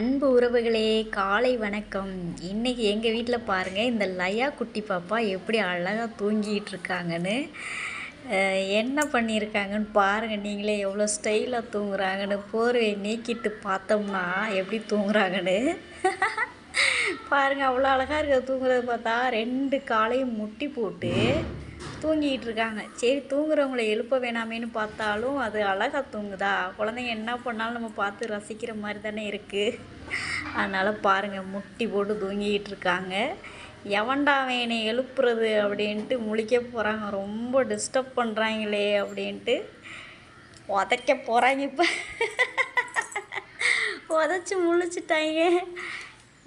அன்பு உறவுகளே காலை வணக்கம். இன்றைக்கி எங்கள் வீட்டில் பாருங்கள் இந்த லயா குட்டி பாப்பா எப்படி அழகாக தூங்கிட்டு இருக்காங்கன்னு. என்ன பண்ணியிருக்காங்கன்னு பாருங்கள் நீங்களே எவ்வளோ ஸ்டைலாக தூங்குறாங்கன்னு. போர்வையை நீக்கிட்டு பார்த்தோம்னா எப்படி தூங்குறாங்கன்னு. பாருங்கள் அவ்வளோ அழகாக இருக்க தூங்குறத பார்த்தா ரெண்டு காலையும் முட்டி போட்டு தூங்கிக்கிட்டு இருக்காங்க சரி தூங்குறவங்களை எழுப்ப வேணாமேன்னு பார்த்தாலும் அது அழகாக தூங்குதா? குழந்தைங்க என்ன பண்ணாலும் நம்ம பார்த்து ரசிக்கிற மாதிரி தானே இருக்குது அதனால் பாருங்கள் முட்டி போட்டு தூங்கிக்கிட்டு இருக்காங்க எவன்டா அவன் என்னை எழுப்புறது அப்படின்ட்டு முழிக்க போகிறாங்க ரொம்ப டிஸ்டர்ப் பண்ணுறாங்களே அப்படின்ட்டு உதைக்க போகிறாங்க இப்போ. உதச்சி முழிச்சிட்டாங்க.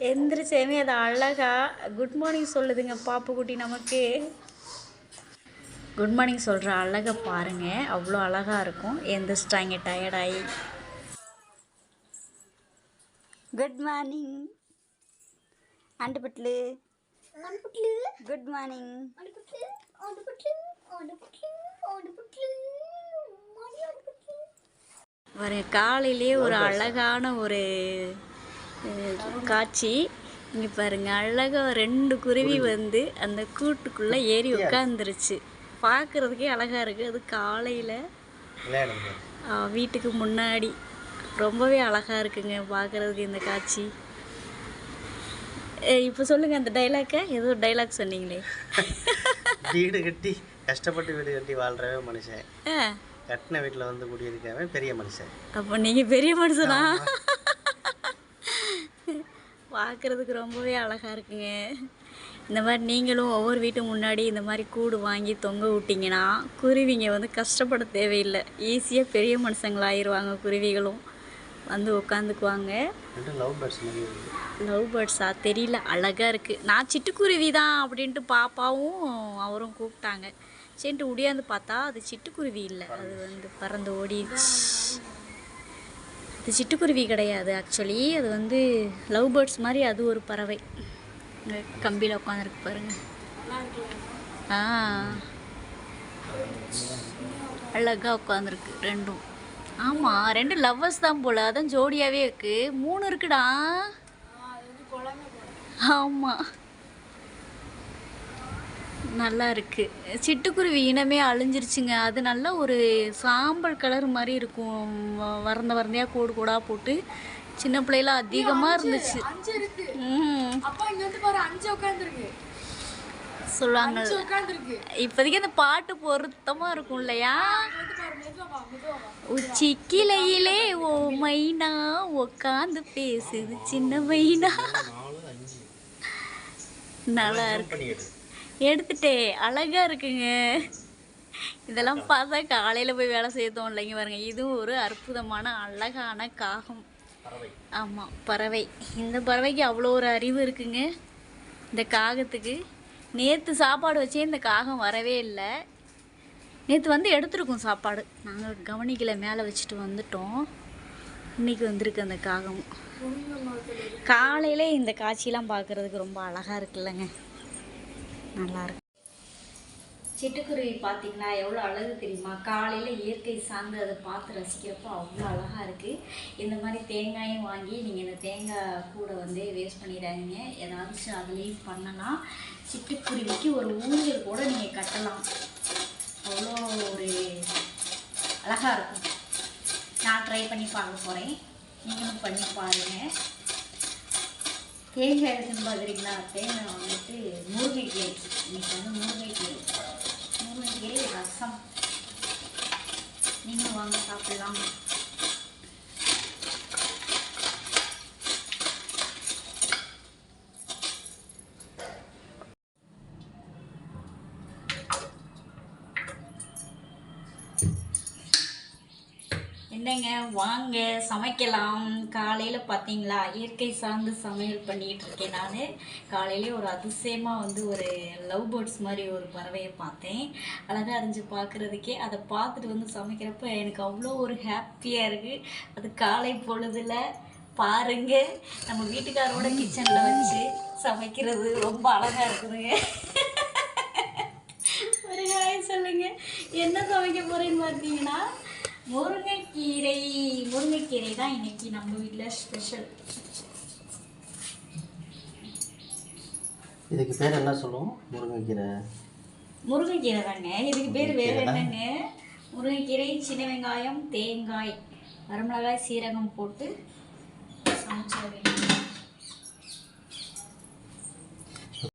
எந்திரிச்சேமே அது அழகா குட் மார்னிங் சொல்லுதுங்க பாப்புக்குட்டி நமக்கு. குட் மார்னிங் சொல்கிற அழகை பாருங்கள் அவ்வளோ அழகாக இருக்கும். எந்திரிச்சிட்டாங்க டயர்டாகி குட் மார்னிங் அண்டுபட்லு குட் மார்னிங் ஒரு காலையிலேயே ஒரு அழகான ஒரு காட்சி. இங்கே பாருங்க அழகாக ரெண்டு குருவி வந்து அந்த கூட்டுக்குள்ளே ஏறி உட்காந்துருச்சு பார்க்குறதுக்கே அழகாக இருக்குது அது காலையில் வீட்டுக்கு முன்னாடி. ரொம்பவே அழகாக இருக்குங்க பார்க்குறதுக்கு இந்த காட்சி. இப்போ சொல்லுங்கள் அந்த டைலாக்கை ஏதோ டைலாக் சொன்னீங்களே. வீடு கட்டி கஷ்டப்பட்டு வீடு கட்டி வாழ்றவே மனுஷன். கட்டின வீட்டில் வந்து குடியிருக்கவன் பெரிய மனுஷன். அப்போ நீங்கள் பெரிய மனுஷனா? பார்க்குறதுக்கு ரொம்பவே அழகாக இருக்குங்க. இந்த மாதிரி நீங்களும் ஒவ்வொரு வீட்டு முன்னாடி இந்த மாதிரி கூடு வாங்கி தொங்க விட்டிங்கன்னா குருவிங்க வந்து கஷ்டப்பட தேவையில்லை. ஈஸியாக பெரிய மனுஷங்களாயிருவாங்க குருவிகளும். வந்து உட்காந்துக்குவாங்க லவ் பேர்ட்ஸ் தெரியல. அழகாக இருக்குது நான் சிட்டுக்குருவி தான் அப்படின்ட்டு பாப்பாவும் அவரும் கூப்பிட்டாங்க. சரின்ட்டு உடியாந்து பார்த்தா அது சிட்டுக்குருவி இல்லை. அது வந்து பறந்து ஓடிடுச்சு. இது சிட்டுக்குருவி கிடையாது ஆக்சுவலி அது வந்து லவ் பேர்ட்ஸ் மாதிரி அது ஒரு பறவை. கம்பியில் உட்காந்துருக்கு பாருங்க. ஆ. அழகாக உட்காந்துருக்கு ரெண்டும். ஆமாம் ரெண்டு லவ்வர்ஸ் தான் போல் அதான் ஜோடியாகவே இருக்கு. மூணு இருக்குடா. ஆமாம் நல்லா இருக்கு. சிட்டுக்குருவி இனமே அழிஞ்சிருச்சுங்க. அது நல்லா ஒரு சாம்பல் கலர் மாதிரி இருக்கும். வறந்த வறந்தையாக கோடு கோடாக போட்டு சின்ன பிள்ளைல அதிகமாக இருந்துச்சு. சொல்லுவாங்க. இப்போதைக்கு அந்த பாட்டு பொருத்தமாக இருக்கும் இல்லையா? உச்சி கிளையிலே ஓ மைனா உக்காந்து பேசுது சின்ன மைனா. நல்லா இருக்கு. எடுத்துட்டே அழகா இருக்குங்க. இதெல்லாம் பார்த்தா காலையில் போய் வேலை செய்ய தோணலைங்க பாருங்க. இதுவும் ஒரு அற்புதமான அழகான காகம். ஆமாம் பறவை. இந்த பறவைக்கு அவ்வளோ ஒரு அறிவு இருக்குங்க. இந்த காகத்துக்கு. நேற்று சாப்பாடு வச்சே இந்த காகம் வரவே இல்லை. நேற்று வந்து எடுத்துருக்கோம் சாப்பாடு. நாங்கள் கவனிக்கல மேலே வச்சுட்டு வந்துட்டோம். இன்னைக்கு வந்திருக்கு அந்த காகம். காலையில் இந்த காட்சியெலாம் பார்க்குறதுக்கு ரொம்ப அழகாக இருக்குல்லங்க. நல்லாயிருக்கு சிட்டுக்குருவி பார்த்தீங்கன்னா எவ்வளோ அழகு தெரியுமா? காலையில் இயற்கை சார்ந்து அதை பார்த்து ரசிக்கிறப்போ அவ்வளோ அழகாக இருக்குது இந்த மாதிரி தேங்காயும் வாங்கி நீங்கள் இந்த தேங்காய் கூட வந்து வேஸ்ட் பண்ணிடாதீங்க. ஏதாச்சும் அதுலேயும் பண்ணலாம் சிட்டுக்குருவிக்கு ஒரு ஊஞ்சல் கூட நீங்கள் கட்டலாம். அவ்வளோ ஒரு அழகாக இருக்கும். நான் ட்ரை பண்ணி பார்க்க போகிறேன் நீங்களும் பண்ணி பாருங்கள் தேங்காய் இருக்குன்னு பார்க்குறீங்களா? தேங்காய் வந்துட்டு முருங்கைக்கீரை. இன்னைக்கு வந்து முருங்கைக்கீரை. முருங்கைக்கீரை ரசம். நீங்கள் வாங்க சாப்பிடலாம். என்னங்க? வாங்க சமைக்கலாம். காலையில் பார்த்தீங்களா இயற்கை சார்ந்து சமையல் பண்ணிகிட்டு இருக்கேன் நான். காலையிலே ஒரு அதிசயமாக வந்து ஒரு லவ் பேர்ட்ஸ் மாதிரி ஒரு பறவையை பார்த்தேன். அழகாக இருந்துச்சு பார்க்குறதுக்கே அதை பார்த்துட்டு வந்து சமைக்கிறப்ப எனக்கு அவ்வளோ ஒரு ஹாப்பியாக இருக்குது அது காலை பொழுதுல பாருங்க. நம்ம வீட்டுக்காரோட கிச்சனில் வச்சு சமைக்கிறது ரொம்ப அழகாக இருக்குதுங்க. ஒரு ஹாய் சொல்லுங்கள் என்ன சமைக்க போகிறேன்னு பார்த்தீங்கன்னா முருங்கைக்கீரை. முருங்கைக்கீரை தான் இன்னைக்கு நம்ம வீட்டில் ஸ்பெஷல் இதுக்கு பேர் என்ன சொல்லுவோம்? முருங்கைக்கீரை. முருங்கைக்கீரை தாங்க. இதுக்கு பேர் வேறு என்னங்க? முருங்கைக்கீரை சின்ன வெங்காயம் தேங்காய் வரமிளகாய் சீரகம் போட்டு சமைச்சா